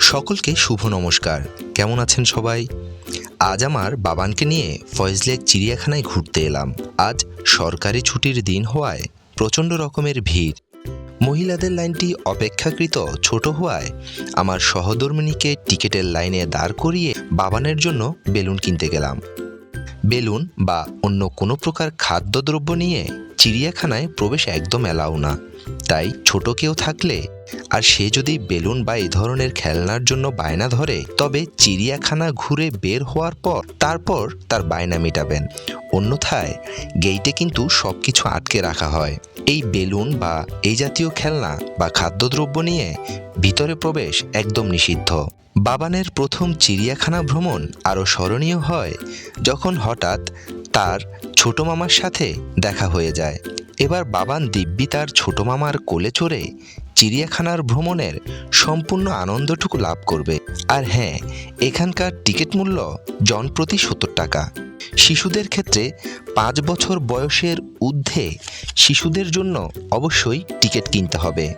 সকলকে শুভ নমস্কার। কেমন আছেন সবাই? আজ আমার বাবানকে নিয়ে ফয়েজলেক চিড়িয়াখানায় ঘুরতে এলাম। আজ সরকারি ছুটির দিন হওয়ায় প্রচণ্ড রকমের ভিড়। মহিলাদের লাইনটি অপেক্ষাকৃত ছোট হওয়ায় আমার সহধর্মিনীকে টিকিটের লাইনে দাঁড় করিয়ে বাবানের জন্য বেলুন কিনতে গেলাম। বেলুন বা অন্য কোনো প্রকার খাদ্যদ্রব্য নিয়ে চিড়িয়াখানায় প্রবেশ একদম এলাও না। তাই ছোট কেউ থাকলে আর সে যদি বেলুন বা এই ধরনের খেলনার জন্য বায়না ধরে, তবে চিড়িয়াখানা ঘুরে বের হওয়ার পর তারপর তার বায়না মেটাবেন। অন্যথায় গেইটে কিন্তু সব কিছু আটকে রাখা হয়। এই বেলুন বা এই জাতীয় খেলনা বা খাদ্যদ্রব্য নিয়ে ভিতরে প্রবেশ একদম নিষিদ্ধ। বাবানের প্রথম চিড়িয়াখানা ভ্রমণ আরও স্মরণীয় হয় যখন হঠাৎ তার ছোট মামার সাথে দেখা হয়ে যায়। এবার বাবান দিব্যি তার ছোট মামার কোলে চড়ে চিড়িয়াখানার ভ্রমণের সম্পূর্ণ আনন্দটুকু লাভ করবে। আর হ্যাঁ এখানকার টিকিট মূল্য জনপ্রতি সত্তর টাকা। শিশুদের ক্ষেত্রে পাঁচ বছর বয়সের ঊর্ধ্বে শিশুদের জন্য অবশ্যই টিকিট কিনতে হবে।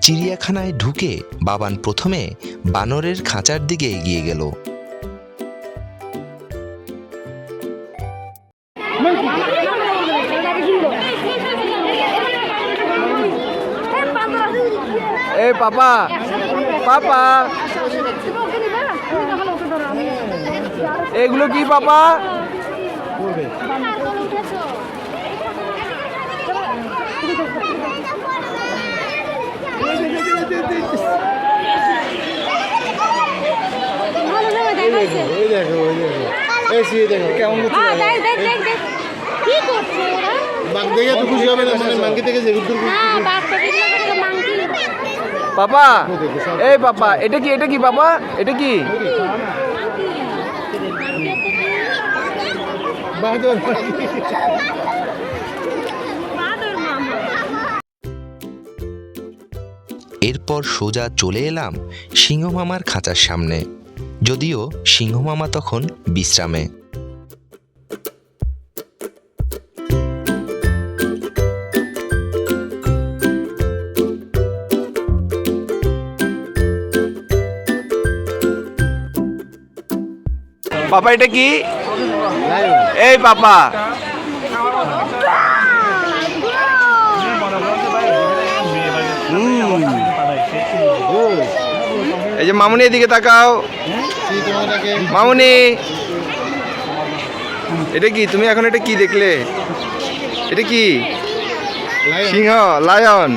চিড়িয়াখানায় ঢুকে বাবান প্রথমে বানরের খাঁচার দিকে এগিয়ে গেল। এই পাপা পাপা। এগুলো কি পাপা? দেখো দেখো এই দেখো। কেমন কি করছে ওরা? বাঘ দেখে তো খুশি হবে না মানে মাঙ্কি থেকে যে হ্যাঁ পাপা এই পাপা এটা কি এটা কি পাপা? এটা কি? বাহাদুর এরপর সোজা চলে এলাম সিংহ মামার খাঁচার সামনে যদিও সিংহ মামা তখন বিশ্রামে। পাপা এটা কি? এই পাপা। এই যে মামুনি এদিকে তাকাও। মামুনি। এটা কি? তুমি এখন এটা কি দেখলে? এটা কি? সিংহ লায়ন।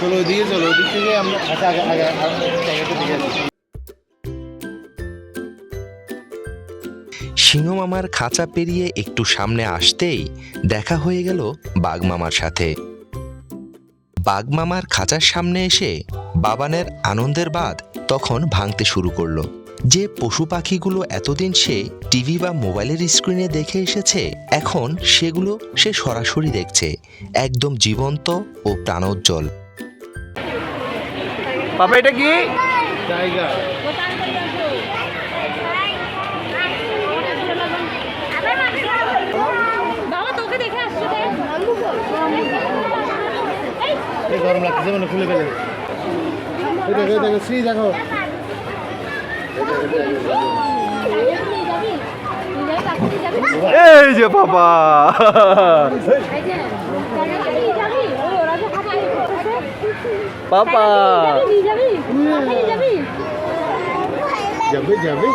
চলো ওইদিকে চলো ওইদিক থেকে আমরা আচ্ছা আগে আগে সিংহ মামার খাঁচা পেরিয়ে একটু সামনে আসতেই দেখা হয়ে গেল বাঘ মামার সাথে। বাঘ মামার খাঁচার সামনে এসে বাবানের আনন্দের বাদ তখন ভাঙতে শুরু করল। যে পশু পাখিগুলো এতদিন সে টিভি বা মোবাইলের স্ক্রিনে দেখে এসেছে এখন সেগুলো সে সরাসরি দেখছে একদম জীবন্ত ও প্রাণোজ্জ্বল। এটা কি জায়গা বাবা তোকে দেখে আসছে রে এই গরম লাগছে মানে খুলে ফেলে দেখো শ্রী দেখো। এই যে পাপা পাপা যাবে যাবে।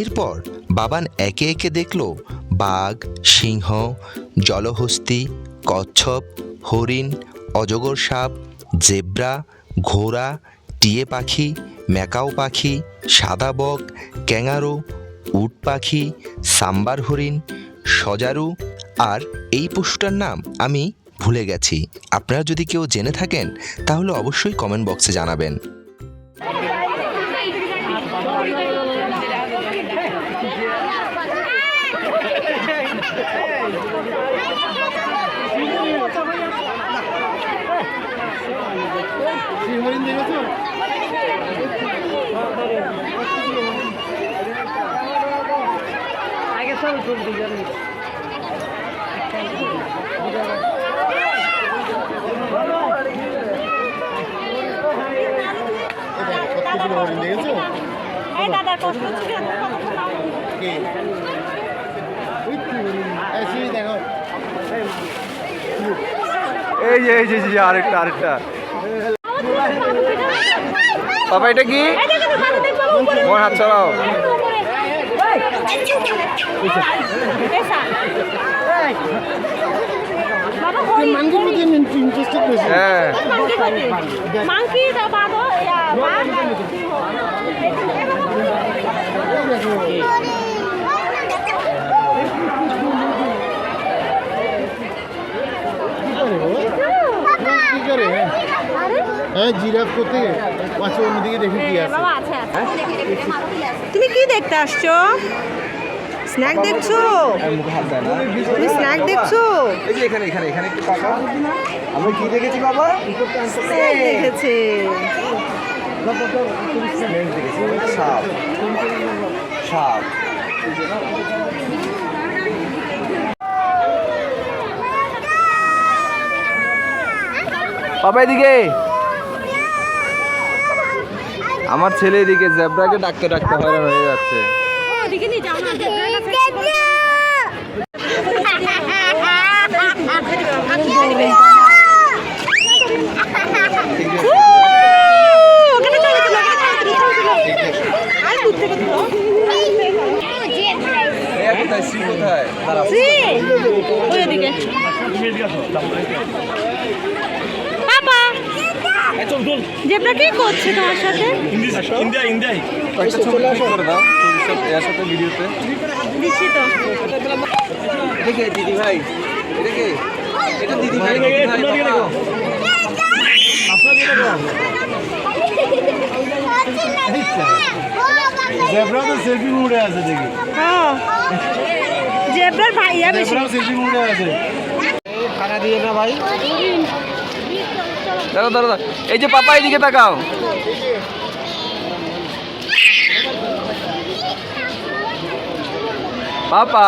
এরপর বাবান একে একে দেখল বাঘ সিংহ জলহস্তি, কচ্ছপ, হরিণ, অজগর সাপ, জেব্রা, ঘোড়া, টিয়ে পাখি, ম্যাকাও পাখি, সাদা বক, ক্যাঙারো, উট পাখি, সাম্বার হরিণ, সজারু আর এই পশুটার নাম আমি ভুলে গেছি। আপনারা যদি কেউ জেনে থাকেন, তাহলে অবশ্যই কমেন্ট বক্সে জানাবেন। দাদার কষ্ট এই যে আরেকটা আরেকটা। পাপা এটা কি? মন হাত চড়াও হ্যাঁ মাংকি কই? মাংকি দা বাবা ইয়া বাঘ কি করে? ও কি করে হ্যাঁ? জিরাফ করতে পাশে অন্যদিকে দেখি কি আছে। বাবা আছে আছে। তুমি কি দেখতে আসছো? স্ন্যাক দেখছ? তুমি স্ন্যাক দেখছ? এই যে এখানে এখানে এখানে একটু টাকা আমি কি দেখেছি বাবা? স্ন্যাক দেখেছে। দেখেছি সাপ। সাপ। বাবা এদিকে আমার ছেলে এদিকে জেব্রাকে ডাকতে ডাকতে হয়রান হয়ে যাচ্ছে ওদিকে নিয়ে যাও না জেব্রার কাছে ওখানে চলে গেলো, ওখানে চলে গেলো, চলে গেলো। আর দূর থেকে তুলো। এই কোথায় শ্রী কোথায় দাঁড়াও শ্রী, ওই ওদিকে। পাপা জেব্রা কি করছে তোমার সাথে কয়েকটা ছবি ক্লিক করে দাও এর সাথে? ভিডিওতে দিচ্ছি তো। দেখে দিদি ভাই দেখে। এটা ভাই দিদি ভাই। জেব্রা তো সেলফি মুডে আছে দেখি হ্যাঁ। জেব্রার ভাইয়া বেশি সেলফি মুডে আছে খানা দিয়ে না ভাই। এই যে পাপা এদিকে তাকাও পাপা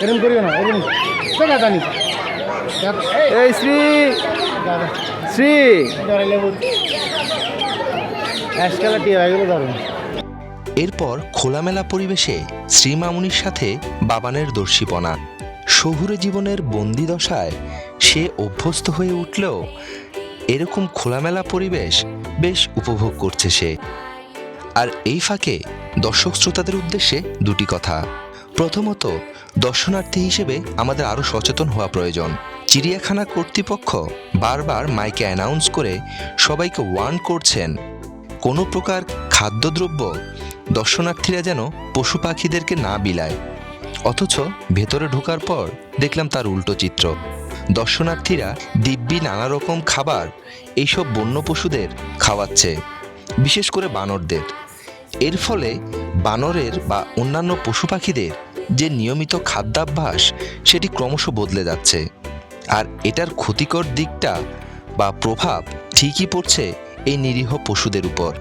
এরকম করিও না এরকম টাকা জানি। এই শ্রী শ্রী। এরপর খোলামেলা পরিবেশে শ্রীমামুনির সাথে বাবানের দর্শীপনা। শহুরে জীবনের বন্দি দশায় সে অভ্যস্ত হয়ে উঠলেও এরকম খোলামেলা পরিবেশ বেশ উপভোগ করছে সে। আর এই ফাঁকে দর্শক শ্রোতাদের উদ্দেশ্যে দুটি কথা। প্রথমত, দর্শনার্থী হিসেবে আমাদের আরও সচেতন হওয়া প্রয়োজন। চিড়িয়াখানা কর্তৃপক্ষ বারবার মাইকে অ্যানাউন্স করে সবাইকে ওয়ার্ন করছেন, কোনো প্রকার খাদ্যদ্রব্য দর্শনার্থীরা যেন পশু পাখিদেরকে না বিলায়। অথচ ভেতরে ঢোকার পর দেখলাম তার উল্টো চিত্র। দর্শনার্থীরা দিব্যি নানা রকম খাবার এইসব বন্য পশুদের খাওয়াচ্ছে, বিশেষ করে বানরদের। এর ফলে বানরের বা অন্যান্য পশু পাখিদের যে নিয়মিত খাদ্যাভ্যাস, সেটি ক্রমশ বদলে যাচ্ছে। আর এটার ক্ষতিকর দিকটা বা প্রভাব ঠিকই পড়ছে এই নিরীহ পশুদের উপর।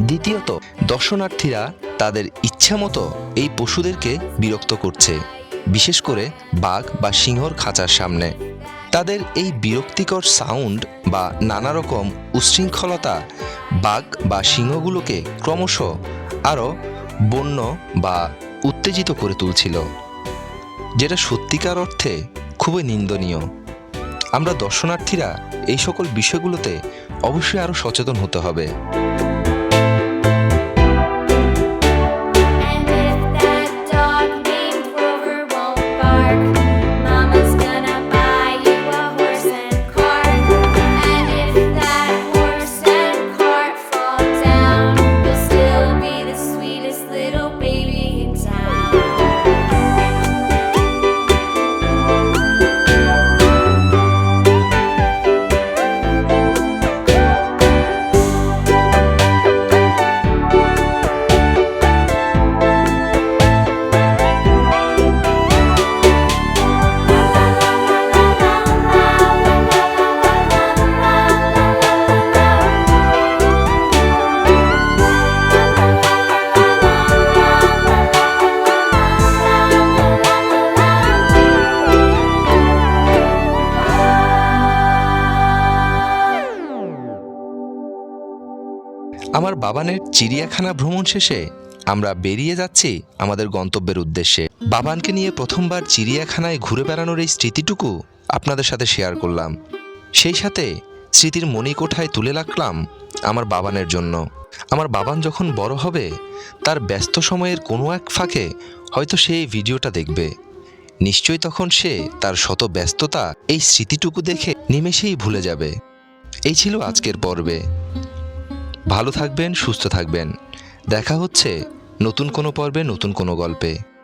দ্বিতীয়ত, দর্শনার্থীরা তাদের ইচ্ছামতো এই পশুদেরকে বিরক্ত করছে, বিশেষ করে বাঘ বা সিংহর খাঁচার সামনে। তাদের এই বিরক্তিকর সাউন্ড বা নানা রকম উচ্ছৃঙ্খলতা বাঘ বা সিংহগুলোকে ক্রমশ আরও বন্য বা উত্তেজিত করে তুলছিল, যেটা সত্যিকার অর্থে খুবই নিন্দনীয়। আমরা দর্শনার্থীরা এই সকল বিষয়গুলোতে অবশ্যই আরও সচেতন হতে হবে। আমার বাবানের চিড়িয়াখানা ভ্রমণ শেষে আমরা বেরিয়ে যাচ্ছি আমাদের গন্তব্যের উদ্দেশ্যে। বাবানকে নিয়ে প্রথমবার চিড়িয়াখানায় ঘুরে বেড়ানোর এই স্মৃতিটুকু আপনাদের সাথে শেয়ার করলাম। সেই সাথে স্মৃতির মণিকোঠায় তুলে রাখলাম আমার বাবানের জন্য। আমার বাবান যখন বড় হবে, তার ব্যস্ত সময়ের কোনো এক ফাঁকে হয়তো সে এই ভিডিওটা দেখবে। নিশ্চয়ই তখন সে তার শত ব্যস্ততা এই স্মৃতিটুকু দেখে নিমেষেই ভুলে যাবে। এই ছিল আজকের পর্বে। ভালো থাকবেন সুস্থ থাকবেন। দেখা হচ্ছে নতুন কোনো পর্বে নতুন কোনো গল্পে।